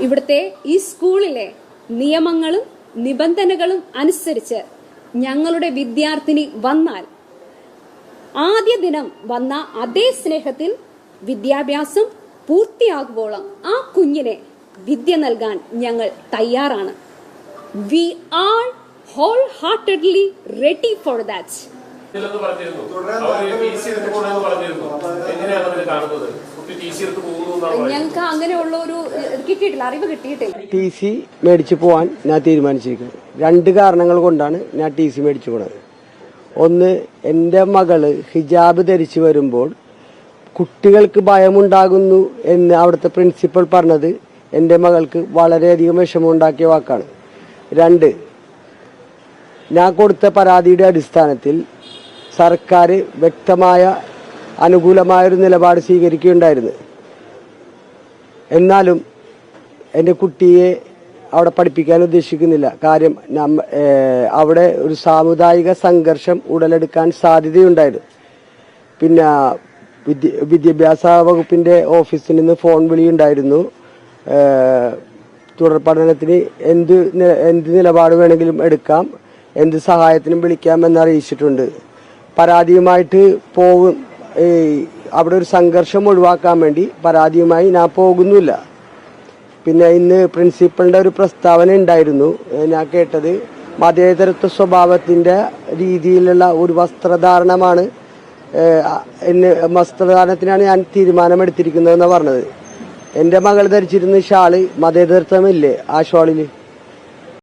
ഇവിടുത്തെ ഈ സ്കൂളിലെ നിയമങ്ങളും നിബന്ധനകളും അനുസരിച്ച് ഞങ്ങളുടെ വിദ്യാർത്ഥിനി വന്നാൽ ആദ്യ ദിനം വന്ന അതേ സ്നേഹത്തിൽ വിദ്യാഭ്യാസം പൂർത്തിയാകുമ്പോളും ആ കുഞ്ഞിനെ വിദ്യ നൽകാൻ ഞങ്ങൾ തയ്യാറാണ്. We are whole heartedly ready for that ഇല്ലെന്ന് പറഞ്ഞിരുന്നു. അവർ ടി സി എടുത്ത് പോകണമെന്ന് പറഞ്ഞിരുന്നു. എങ്ങനെയാണ് അവർ കാണുന്നത്? കുട്ടി ടി സി എടുത്ത് പോകുന്നു എന്നാണ് പറയുന്നത് ഞങ്ങൾക്ക് അങ്ങനെയുള്ള ഒരു കിട്ടിയിട്ടില്ല അറിവ് കിട്ടിയിട്ടില്ല. ടി സി മേടിച്ചു പോവാൻ ഞാൻ തീരുമാനിച്ചിരിക്കുന്നത് രണ്ട് കാരണങ്ങൾ കൊണ്ടാണ് ഞാൻ ടി സി മേടിച്ചു പോണത്. ഒന്ന് എന്റെ മകൾ ഹിജാബ് ധരിച്ചു വരുമ്പോൾ കുട്ടികൾക്ക് ഭയമുണ്ടാകുന്നു എന്ന് അവിടുത്തെ പ്രിൻസിപ്പൽ പറഞ്ഞത് എന്റെ മകൾക്ക് വളരെയധികം വിഷമമുണ്ടാക്കിയ വാക്കാണ്. രണ്ട് ഞാൻ കൊടുത്ത പരാതിയുടെ അടിസ്ഥാനത്തിൽ സർക്കാർ വ്യക്തമായ അനുകൂലമായൊരു നിലപാട് സ്വീകരിക്കുകയുണ്ടായിരുന്നു. എന്നാലും എന്റെ കുട്ടിയെ അവിടെ പഠിപ്പിക്കാൻ ഉദ്ദേശിക്കുന്നില്ല. കാര്യം അവിടെ ഒരു സാമുദായിക സംഘർഷം ഉടലെടുക്കാൻ സാധ്യതയുണ്ടായിരുന്നു. പിന്നെ വിദ്യ വിദ്യാഭ്യാസ വകുപ്പിന്റെ ഓഫീസിൽ നിന്ന് ഫോൺ വിളിയുണ്ടായിരുന്നു. തുടർ പഠനത്തിന് എന്ത് എന്ത് നിലപാട് വേണമെങ്കിലും എടുക്കാം എന്ത് സഹായത്തിനും വിളിക്കാം എന്ന് അറിയിച്ചിട്ടുണ്ട് പരാതിയുമായിട്ട് പോകും അവിടെ ഒരു സംഘർഷം ഒഴിവാക്കാൻ വേണ്ടി പരാതിയുമായി ഞാൻ പോകുന്നില്ല പിന്നെ ഇന്ന് പ്രിൻസിപ്പളിന്റെ ഒരു പ്രസ്താവന ഉണ്ടായിരുന്നു. ഞാൻ കേട്ടത് മതേതരത്വ സ്വഭാവത്തിന്റെ രീതിയിലുള്ള ഒരു വസ്ത്രധാരണമാണ് എന്നെ വസ്ത്രധാരണത്തിനാണ് ഞാൻ തീരുമാനമെടുത്തിരിക്കുന്നതെന്ന് പറഞ്ഞത്. എന്റെ മകൾ ധരിച്ചിരുന്ന ഷാൾ മതേതരത്വമില്ലേ ആ ഷാളിൽ